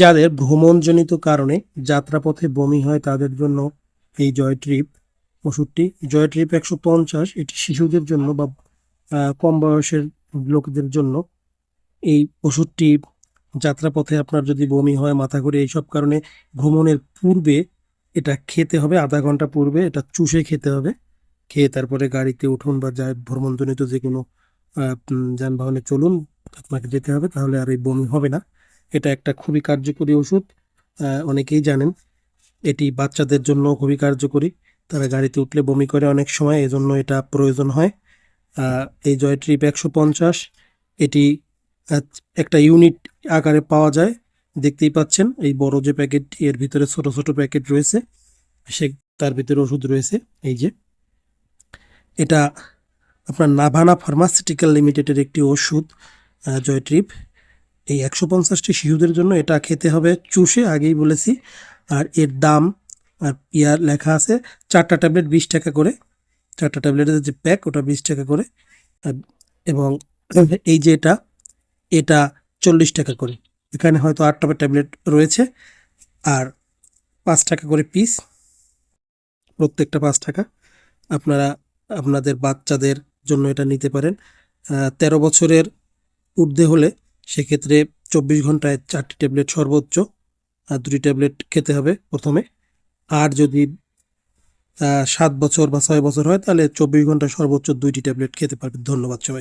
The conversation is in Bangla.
যাদের ভ্রমণজনিত কারণে যাত্রাপথে বমি হয় তাদের জন্য এই জয় ট্রিপ ওষুধটি। জয় ট্রিপ একশো পঞ্চাশ, এটি শিশুদের জন্য বা কম বয়সের লোকদের জন্য। এই ওষুধটি যাত্রাপথে আপনার যদি বমি হয়, মাথা ঘুরে এইসব কারণে ভ্রমণের পূর্বে এটা খেতে হবে, আধা ঘণ্টা পূর্বে এটা চুষে খেতে হবে। খেয়ে তারপরে গাড়িতে উঠুন বা যায় ভ্রমণজনিত যে কোনো যানবাহনে চলুন, আপনাকে যেতে হবে, তাহলে আর এই বমি হবে না। এটা একটা খুবই কার্যকরী ওষুধ। অনেকেই জানেন, এটি বাচ্চাদের জন্য খুবই কার্যকরী। তারা গাড়িতে উঠলে বমি করে অনেক সময়, এজন্য এটা প্রয়োজন হয়। এই জয় ট্রিপ একশো পঞ্চাশ, এটি একটা ইউনিট আকারে পাওয়া যায়। দেখতেই পাচ্ছেন, এই বড় যে প্যাকেটটি, এর ভিতরে ছোট ছোট প্যাকেট রয়েছে। সে, তার ভিতরে ওষুধ রয়েছে, এই যে। এটা আপনার নাভানা ফার্মাসিউটিক্যাল লিমিটেডের একটি ওষুধ জয় ট্রিপ এই একশো পঞ্চাশটি শিশুদের জন্য এটা খেতে হবে চুষে, আগেই বলেছি। আর এর দাম আর ইয়ার লেখা আছে, চারটা ট্যাবলেট বিশ টাকা করে। চারটা ট্যাবলেটের যে প্যাক, ওটা বিশ টাকা করে। এবং এই যে এটা এটা চল্লিশ টাকা করে। এখানে হয়তো আটটা ট্যাবলেট রয়েছে। আর পাঁচ টাকা করে পিস, প্রত্যেকটা পাঁচ টাকা। আপনারা, আপনাদের বাচ্চাদের জন্য এটা নিতে পারেন। তেরো বছরের ঊর্ধ্বে হলে সেক্ষেত্রে চব্বিশ ঘন্টায় চারটি ট্যাবলেট সর্বোচ্চ, আর দুটি ট্যাবলেট খেতে হবে প্রথমে। আর যদি সাত বছর বা ছয় বছর হয়, তাহলে চব্বিশ ঘন্টায় সর্বোচ্চ দুইটি ট্যাবলেট খেতে পারবে ধন্যবাদ সবাই।